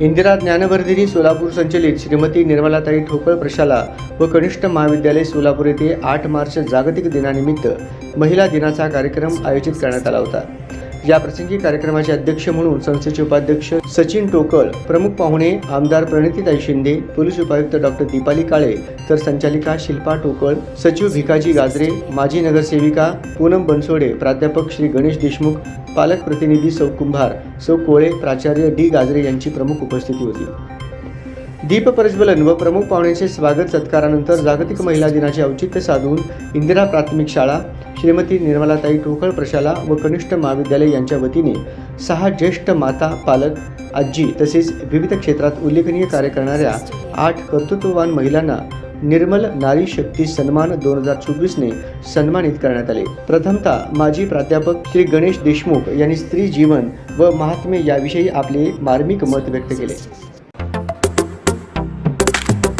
इंदिरा ज्ञानवर्धिनी सोलापूर संचलित श्रीमती निर्मलाताई ठोकळ प्रशाला व कनिष्ठ महाविद्यालय सोलापूर येथे आठ मार्च जागतिक दिनानिमित्त महिला दिनाचा कार्यक्रम आयोजित करण्यात आला होता. या प्रसंगी कार्यक्रमाचे अध्यक्ष म्हणून संस्थेचे उपाध्यक्ष सचिन टोकळ प्रमुख पाहुणे आमदार प्रणितीताई शिंदे पोलीस उपायुक्त डॉक्टर दीपाली काळे तर संचालिका शिल्पा टोकळ सचिव भिकाजी गाजरे माजी नगरसेविका पूनम बनसोडे प्राध्यापक श्री गणेश देशमुख पालक प्रतिनिधी सौ कुंभार सौ कोळे प्राचार्य डी गाजरे यांची प्रमुख उपस्थिती होती. दीप प्रज्वलन व प्रमुख पाहुण्यांचे स्वागत सत्कारानंतर जागतिक महिला दिनाचे औचित्य साधून इंदिरा प्राथमिक शाळा श्रीमती निर्मलाताई ठोकळ प्रशाला व कनिष्ठ महाविद्यालय यांच्या वतीने सहा ज्येष्ठ माता पालक आजी तसेच विविध क्षेत्रात उल्लेखनीय कार्य करणाऱ्या आठ कर्तृत्ववान महिलांना निर्मल नारी शक्ती सन्मान दोन हजार चोवीसने सन्मानित करण्यात आले. प्रथमतः माजी प्राध्यापक श्री गणेश देशमुख यांनी स्त्री जीवन व महात्म्य याविषयी आपले मार्मिक मत व्यक्त केले.